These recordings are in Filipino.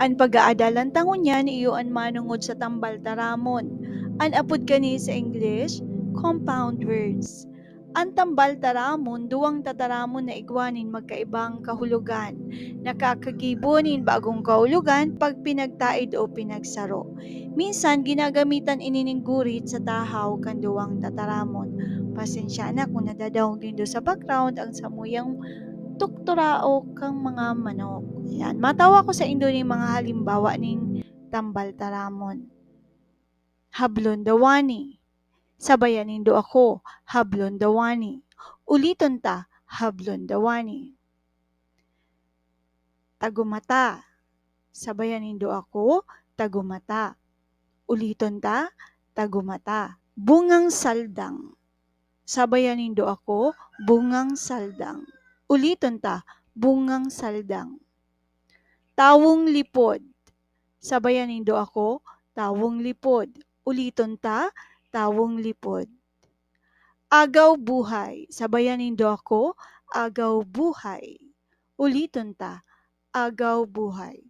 An pag-aadalan tangon niyan iyo an manungod sa tambal taramon. An apod kani sa English, compound words. Ang tambal taramon, duwang tataramon na igwanin magkaibang kahulugan. Nakakagibonin bagong kahulugan pag pinagtaid o pinagsaro. Minsan, ginagamitan inining gurit sa tahaw kan duwang tataramon. Pasensya na kung nadadawag din do sa background ang samuyang tukturao kang mga manok. Yan. Matawa ko sa indo ni mga halimbawa ning tambal taramon. Hablon dawani. Sabayan nindo ako, hablon dawani. Uliton ta, hablon dawani. Tagumata. Sabayan nindo ako, tagumata. Uliton ta, tagumata. Bungang saldang. Sabayan nindo ako, bungang saldang. Uliton ta, bungang saldang. Tawong lipod. Sabayan nindo ako, tawong lipod. Uliton ta, tawong lipod. Agaw buhay. Sabayan nindo ako, agaw buhay. Uliton ta, agaw buhay.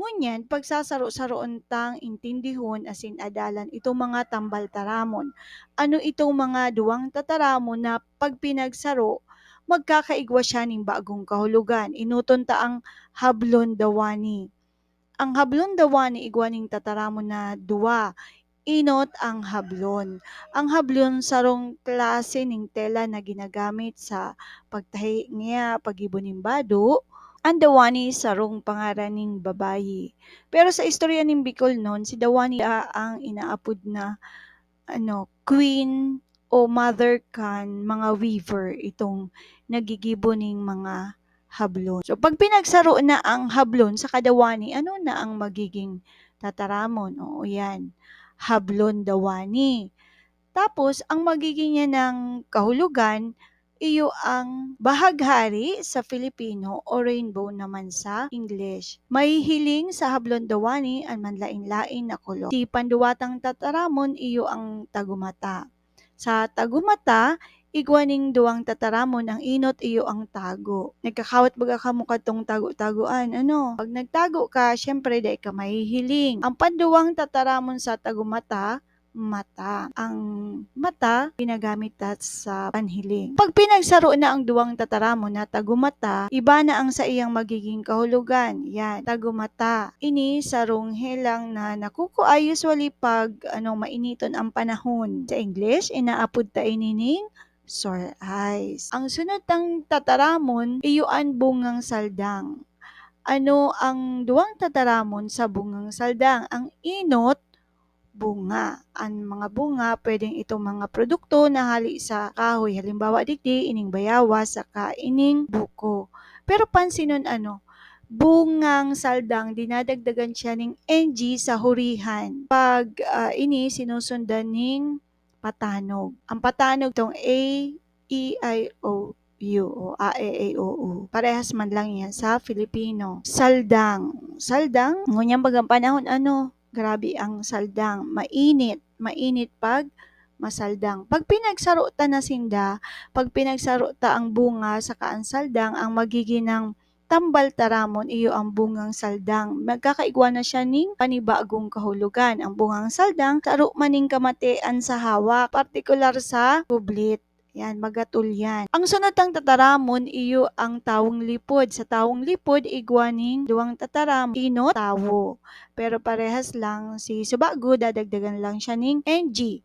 Ngunyan, pagsasaro-saroon tang intindihon asin adalan itong mga tambal taramon. Ano itong mga duwang tataramon na pag pinagsaro, magkakaigwa siya ng bagong kahulugan. Inuton ta ang hablon dawani. Ang hablon dawani igwaning tataramon na duwa inot ang hablon. Ang hablon sarong klase ning tela na ginagamit sa pagtahi niya pagibuning bado. Ang dawani sarong pangaran ning babayi. Pero sa istorya ning Bicol noon, si dawani ang inaapod na ano, queen o mother kan mga weaver itong nagigibuning mga hablon. So pag pinagsaro na ang hablon sa kadawani, ano na ang magiging tataramon? Oo, yan hablon dawani. Tapos, ang magiging niya ng kahulugan, iyo ang bahaghari sa Filipino o rainbow naman sa English. May hiling sa hablon dawani ang manlain-lain na kolor. Di panduwatang tataramon iyo ang tagumata. Sa tagumata, igwaning duwang tataramon ang inot iyo ang tago. Nagkakawat baga ka mo katong tago-taguan. Ano? Pag nagtago ka, syempre dahil ka mahihiling. Ang panduwang tataramon sa tagumata, mata. Ang mata, ginagamit at sa panhiling. Pag pinagsaro na ang duwang tataramon na tagumata, iba na ang sa iyang magiging kahulugan. Yan, tagumata. Ini sarong helang na nakukuha usually pag ano, mainiton ang panahon. Sa English, inaapod ta inining sore eyes. Ang sunod ng tataramon, iyuan bungang saldang. Ano ang duwang tataramon sa bungang saldang? Ang inot, bunga. Ang mga bunga, pwedeng itong mga produkto na hali sa kahoy. Halimbawa, digdi, ining bayawa, saka ining buko. Pero pansinon ano, bungang saldang, dinadagdagan siya ng NG sa hurihan. Pag uh, ini sinusundan ng patanog. Ang patanog tong A, E, I, O, U o A, E, A, O, U. Parehas man lang yan sa Filipino. Saldang. Saldang, ngunyan bagang panahon ano, Grabe ang saldang. Mainit. Mainit pag masaldang. Pag pinagsaro ta na sinda, pag pinagsaro ta ang bunga sa kaan saldang, ang magiging ng tambal taramon iyo ang bungang saldang. Magkakaigwa na siya ning panibagong kahulugan. Ang bungang saldang, taro maning kamatean sa hawak, partikular sa kublit. Yan, magatul yan. Ang sunod ang tataramon, iyo ang tawong lipod. Sa tawong lipod, igwaning duwang tataram, ino, tawo. Pero parehas lang, si subago, dadagdagan lang siya ning NG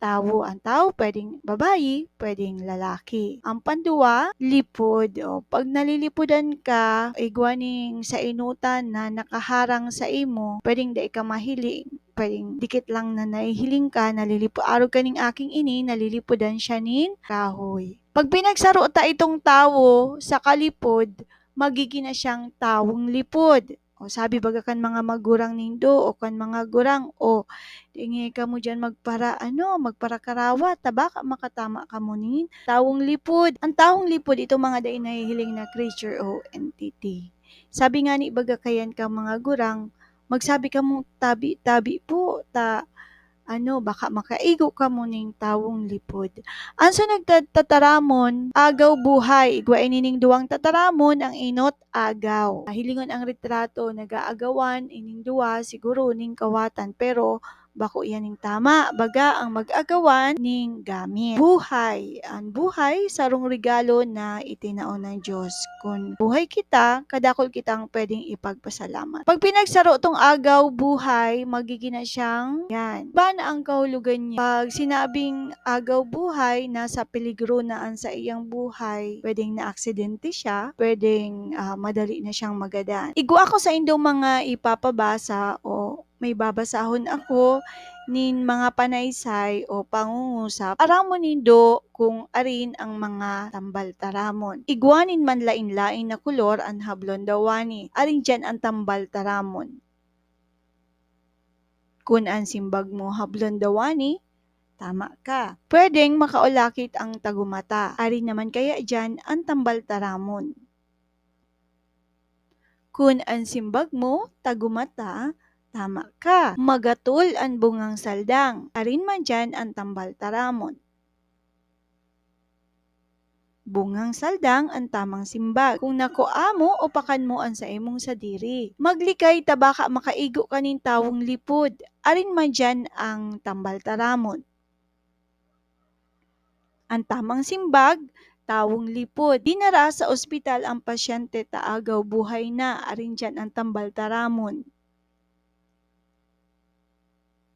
tawo. Ang tao pwedeng babayi, pwedeng lalaki. Ang panduwa, lipod. O, pag nalilipodan ka, igwaning sa inutan na nakaharang sa imo, pwedeng da ka mahiling pwedeng dikit lang na nahihiling ka, nalilipo, araw ka ning aking ini, nalilipodan siya nin kahoy. Pag pinagsaro ta itong tawo sa kalipod, magiging na siyang tawong lipod. O sabi baga kan mga magurang nindo o kan mga gurang o tingi ka mo dyan magpara ano, magpara karawat, tabaka makatama ka mo nin tawong lipod. Ang tawong lipod ito mga day nahihiling na creature o entity. Sabi nga ni baga kayan ka mga gurang, magsabi ka mo tabi tabi po ta ano baka makaigo ka mo ning tawong lipod. Anso nagtataramon, agaw buhay, igwa inining duwang tataramon ang inot agaw. Hilingon ang retrato, nagaagawan ining duwa siguro ning kawatan pero bako yan ning tama baga ang mag-agawan ning gamit. Buhay, ang buhay sarong regalo na itinao ng Diyos. Kung buhay kita, kadakol kitang pwedeng ipagpasalamat. Pag pinagsaro tong agaw buhay, magiging na siyang yan. Ba na ang kahulugan niya? Pag sinabing agaw buhay, nasa peligro na ang sa iyang buhay, pwedeng na aksidente siya, pwedeng ah, madali na siyang magadan. Igwa ako sa indong mga ipapabasa o may babasahon ako nin mga panaysay o pangungusap aramo nindo kung arin ang mga tambal taramon. Igwanin man lain-lain na kulor ang hablon dawani. Arin dyan ang tambal taramon. Kung ang simbag mo hablon dawani, tama ka. Pwedeng makaulakit ang tagumata. Arin naman kaya dyan ang tambal taramon. Kung ang simbag mo tagumata, Tama ka. Magatul ang bungang saldang. Arin man dyan ang tambal taramon. Bungang saldang ang tamang simbag. Kung nakuamo o pakan mo ang sa imong sadiri. Maglikay tabaka makaigo kanin tawong lipod. Arin man dyan ang tambal taramon. Ang tamang simbag, tawong lipod. Dinara sa ospital ang pasyente taagaw buhay na. Arin dyan ang tambal taramon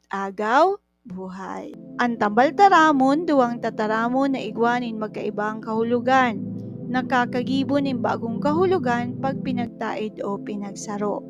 agaw, buhay. Ang tambal taramon, duwang tataramon na igwanin magkaibang kahulugan. Nakakagibo ng bagong kahulugan pag pinagtaid o pinagsaro.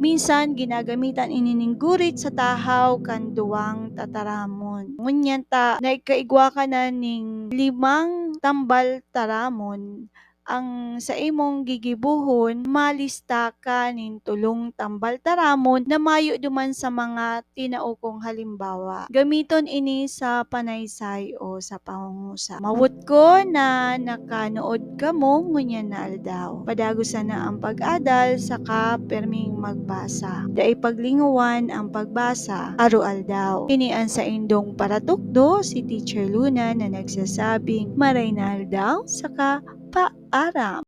Minsan, ginagamitan inining gurit sa tahaw kan duwang tataramon. Ngunyan ta, naikaigwa ka na ning limang tambal taramon ang sa imong gigibuhon malista ka nin tulong tambal taramon na mayo duman sa mga tinaukong halimbawa. Gamiton ini sa panaysay o sa pangungusa. Mawot ko na nakanood ka mo ngunyan na aldaw. Padagusan na ang pag-adal saka perming magbasa. Dai paglinguan ang pagbasa aro aldaw. Ini ang sa indong paratukdo si Teacher Luna na nagsasabing maray na aldaw saka paaram.